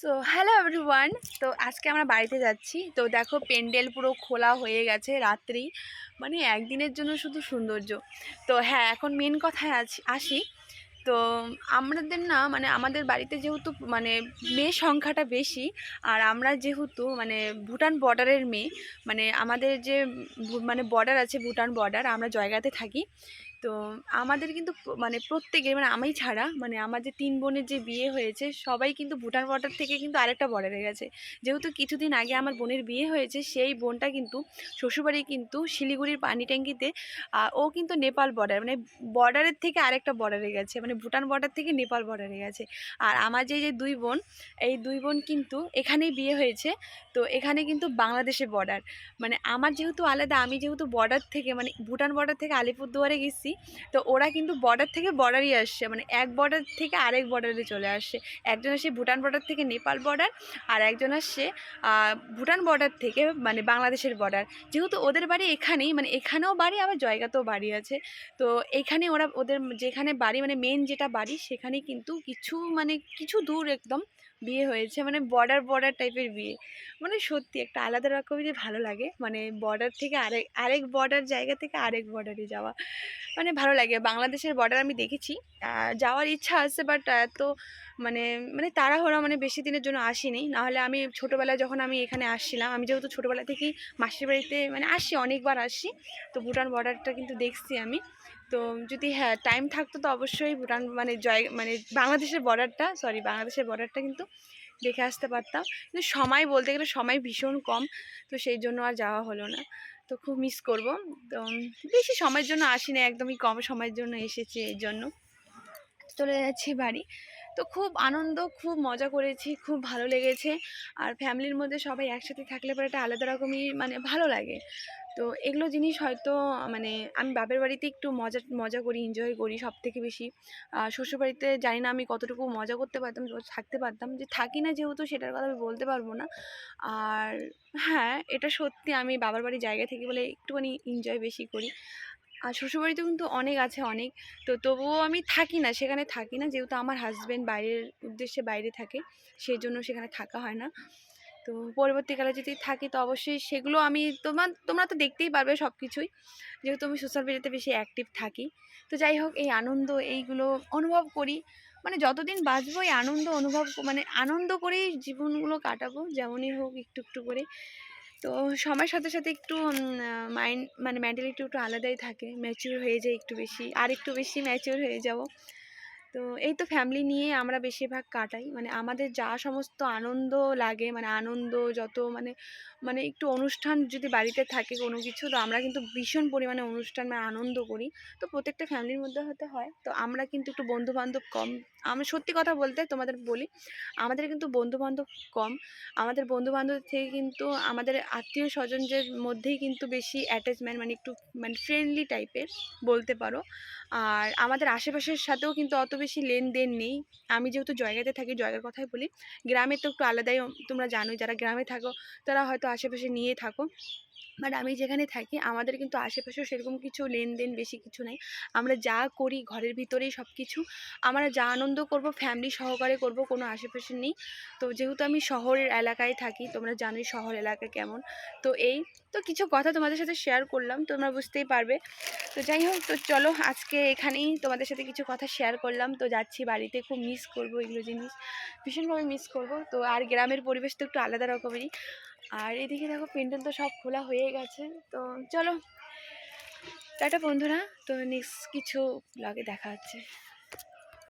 So hello everyone তো আজকে আমরা বাড়িতে যাচ্ছি। তো দেখো পেন্ডেল পুরো খোলা হয়ে গেছে রাত্রি। মানে একদিনের জন্য শুধু সৌন্দর্য। তো হ্যাঁ এখন মেন কথায় আছি, আসি। তো আমাদের না মানে আমাদের বাড়িতে যেহেতু মানে মেয়ে সংখ্যাটা বেশি, আর আমরা যেহেতু মানে ভুটান বর্ডারের মেয়ে মানে আমাদের যে মানে বর্ডার আছে ভুটান বর্ডার আমরা জয়গাতে থাকি। তো আমাদের কিন্তু মানে প্রত্যেকের মানে আমি ছাড়া মানে আমার যে তিন বোনের যে বিয়ে হয়েছে, সবাই কিন্তু ভুটান বর্ডার থেকে কিন্তু আরেকটা বর্ডারে গেছে। যেহেতু কিছুদিন আগে আমার বোনের বিয়ে হয়েছে, সেই বোনটা কিন্তু শ্বশুরবাড়ি কিন্তু শিলিগুড়ির পানি ট্যাঙ্কিতে ও কিন্তু নেপাল বর্ডার মানে বর্ডারের থেকে আরেকটা বর্ডারে গেছে মানে ভুটান বর্ডার থেকে নেপাল বর্ডারে গেছে। আর আমার যে যে দুই বোন, এই দুই বোন কিন্তু এখানেই বিয়ে হয়েছে, তো এখানে কিন্তু বাংলাদেশের বর্ডার মানে আমার যেহেতু আলাদা, আমি যেহেতু বর্ডার থেকে মানে ভুটান বর্ডার থেকে আলিপুরদুয়ারে গেছি তো ওরা কিন্তু বর্ডার থেকে বর্ডারই আসছে। মানে এক বর্ডার থেকে আরেক বর্ডারে চলে আসছে। একজন আসে ভুটান বর্ডার থেকে নেপাল বর্ডার আর একজন আসছে ভুটান বর্ডার থেকে মানে বাংলাদেশের বর্ডার যেহেতু ওদের বাড়ি এখানেই মানে এখানেও বাড়ি, আবার জয়গাতেও বাড়ি আছে। তো এখানে ওরা, ওদের যেখানে বাড়ি মানে মেন যেটা বাড়ি, সেখানে কিন্তু কিছু মানে কিছু দূর একদম বিয়ে হয়েছে মানে বর্ডার বর্ডার টাইপের বিয়ে। মানে সত্যি একটা আলাদা রকমেরই ভালো লাগে। মানে বর্ডার থেকে আরেক আরেক বর্ডার জায়গা থেকে আরেক বর্ডারে যাওয়া। মানে ভালো লাগে। বাংলাদেশের বর্ডার আমি দেখেছি। যাওয়ার ইচ্ছা আছে বাট এত মানে মানে তাড়াহুড়া মানে বেশি দিনের জন্য আসিনি। নাহলে আমি ছোটোবেলায় যখন আমি এখানে আসছিলাম, আমি যেহেতু ছোটোবেলা থেকেই মাসির বাড়িতে মানে আসি, অনেকবার আসি। তো ভুটান বর্ডারটা কিন্তু দেখছি আমি। তো যদি হ্যাঁ টাইম থাকতো তো অবশ্যই ভুটান মানে জয় মানে বাংলাদেশের বর্ডারটা সরি বাংলাদেশের বর্ডারটা কিন্তু দেখে আসতে পারতাম। কিন্তু সময় বলতে গেলে সময় ভীষণ কম, তো সেই জন্য আর যাওয়া হলো না। তো খুব মিস করব। তো বেশি সময়ের জন্য আসিনি, একদমই কম সময়ের জন্য এসেছি এই জন্য। চলে যাচ্ছি বাড়ি। তো খুব আনন্দ, খুব মজা করেছি, খুব ভালো লেগেছে। আর ফ্যামিলির মধ্যে সবাই একসাথে থাকলে পরে একটা আলাদা রকমই মানে ভালো লাগে। তো এগুলো জিনিস হয়তো মানে আমি বাপের বাড়িতে একটু মজা মজা করি এনজয় করি সব থেকে বেশি শ্বশুরবাড়িতে জানি না আমি কতটুকু মজা করতে পারতাম থাকতে পারতাম, যে থাকি না যেহেতু সেটার কথা আমি বলতে পারব না। আর হ্যাঁ এটা সত্যি আমি বাবার বাড়ির জায়গা থেকে বলে একটুখানি এনজয় বেশি করি। আর শ্বশুরবাড়িতেও কিন্তু অনেক আছে অনেক। তো তবুও আমি থাকি না, সেখানে থাকি না, যেহেতু আমার হাজব্যান্ড বাইরের উদ্দেশ্যে বাইরে থাকে, সেই জন্য সেখানে থাকা হয় না। তো পরবর্তীকালে যদি থাকি তো অবশ্যই সেগুলো আমি তোমার, তোমরা তো দেখতেই পারবে সব কিছুই যেহেতু আমি সোশ্যাল মিডিয়াতে বেশি অ্যাক্টিভ থাকি। তো যাই হোক, এই আনন্দ এইগুলো অনুভব করি। মানে যতদিন বাঁচবো এই আনন্দ অনুভব মানে আনন্দ করেই জীবনগুলো কাটাবো, যেমনই হোক একটু একটু করে। তো সময়ের সাথে সাথে একটু মাইন্ড মানে মেন্টালিটি একটু আলাদাই থাকে। ম্যাচিওর হয়ে যায় একটু বেশি আর একটু বেশি ম্যাচিওর হয়ে যাব। তো এই তো ফ্যামিলি নিয়ে আমরা বেশিরভাগ কাটাই। মানে আমাদের যা সমস্ত আনন্দ লাগে মানে আনন্দ যত মানে মানে একটু অনুষ্ঠান যদি বাড়িতে থাকে কোনো কিছু, তো আমরা কিন্তু ভীষণ পরিমাণে অনুষ্ঠান মানে আনন্দ করি। তো প্রত্যেকটা ফ্যামিলির মধ্যে হতে হয়। তো আমরা কিন্তু একটু বন্ধু বান্ধব কম। আমি সত্যি কথা বলতে তোমাদের বলি, আমাদের কিন্তু বন্ধু বান্ধব কম। আমাদের বন্ধু বান্ধব থেকে কিন্তু আমাদের আত্মীয় স্বজনদের মধ্যেই কিন্তু বেশি অ্যাটাচমেন্ট মানে একটু মানে ফ্রেন্ডলি টাইপের বলতে পারো। আর আমাদের আশেপাশের সাথেও কিন্তু অত বেশি লেনদেন নেই। আমি যেহেতু জয়গাতে থাকি, জয়গার কথাই বলি, গ্রামে তো একটু আলাদাই, তোমরা জানোই যারা গ্রামে থাকো, তারা হয়তো আশেপাশে নিয়ে থাকো। বাট আমি যেখানে থাকি, আমাদের কিন্তু আশেপাশেও সেরকম কিছু লেনদেন বেশি কিছু নেই। আমরা যা করি ঘরের ভিতরেই সব কিছু আমরা যা আনন্দ করব ফ্যামিলি সহকারে করব, কোনো আশেপাশে নেই। তো যেহেতু আমি শহরের এলাকায় থাকি, তোমরা জানোই শহর এলাকা কেমন। তো এই, তো কিছু কথা তোমাদের সাথে শেয়ার করলাম, তোমরা বুঝতেই পারবে। তো যাই হোক, তো চলো আজকে এখানেই তোমাদের সাথে কিছু কথা শেয়ার করলাম। তো যাচ্ছি বাড়িতে, খুব মিস করব এগুলো জিনিস। ভীষণভাবে মিস করব। তো আর গ্রামের পরিবেশ তো একটু আলাদা রকমেরই। আর এদিকে দেখো পেন্ডেল তো সব খোলা হয়ে গেছে। তো চলো, টাটা বন্ধুরা। তো নেক্সট কিছু লাগে দেখা হচ্ছে।